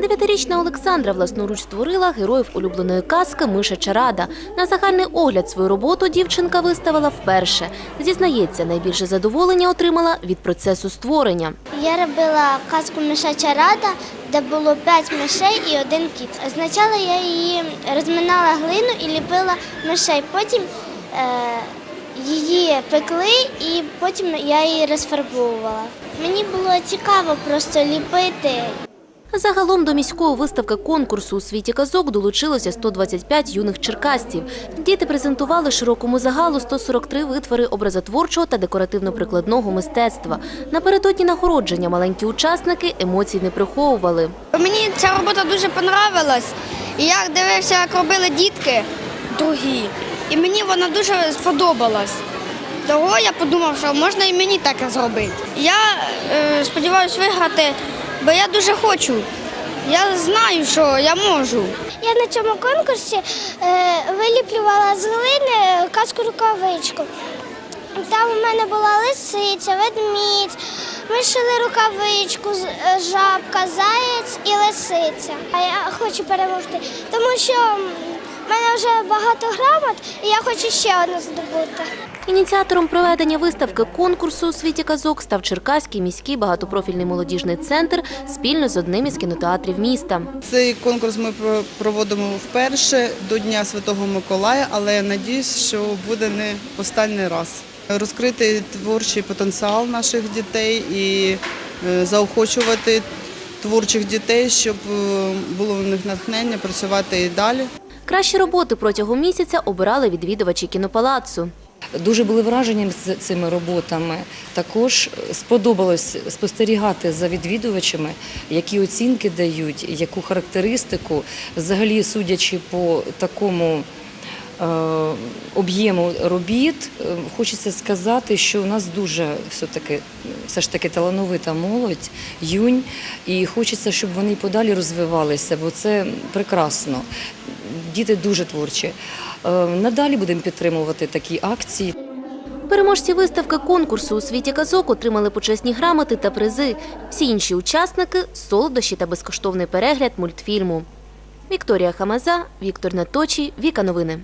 Дев'ятирічна Олександра власноруч створила героїв улюбленої казки Миша Чарада. На загальний огляд свою роботу дівчинка виставила вперше. Зізнається, найбільше задоволення отримала від процесу створення. Я робила казку мишача рада, де було п'ять мишей і один кіт. Спочатку я її розминала глину і ліпила мишей. Потім е, її пекли і потім я її розфарбовувала. Мені було цікаво просто ліпити. Загалом до міської виставки конкурсу у світі казок долучилося 125 юних черкасців. Діти презентували широкому загалу 143 витвори образотворчого та декоративно-прикладного мистецтва. Напередодні нагородження маленькі учасники емоцій не приховували. Мені ця робота дуже понравилась. Я дивився, як робили дітки другі. І мені вона дуже сподобалась. Того я подумав, що можна і мені таке зробити. Я е, сподіваюся виграти, бо я дуже хочу. Я знаю, що я можу. Я на цьому конкурсі е, виліплювала з глини казку рукавичку. Там у мене була лисиця, ведмідь. Ми шили рукавичку, е, жабка, заєць і лисиця. А я хочу перемогти, тому що мене вже багато грамот, і я хочу ще одну здобути. Ініціатором проведення виставки конкурсу у світі казок став Черкаський міський багатопрофільний молодіжний центр спільно з одним із кінотеатрів міста. Цей конкурс ми проводимо вперше до Дня Святого Миколая, але я надіюсь, що буде не останній раз. Розкрити творчий потенціал наших дітей і е, заохочувати творчих дітей, щоб е, було в них натхнення працювати і далі. Кращі роботи протягом місяця обирали відвідувачі кінопалацу. Дуже були вражені цими роботами. Також сподобалось спостерігати за відвідувачами, які оцінки дають, яку характеристику. Взагалі, судячи по такому е, об'єму робіт, е, хочеться сказати, що у нас дуже все-таки все ж таки талановита молодь, юнь, і хочеться, щоб вони подалі розвивалися, бо це прекрасно. Діти дуже творчі. Е, Надалі будемо підтримувати такі акції. Переможці виставки конкурсу у світі казок отримали почесні грамоти та призи. Всі інші учасники солодощі та безкоштовний перегляд мультфільму. Вікторія Хамаза, Віктор Наточі, Віка Новини.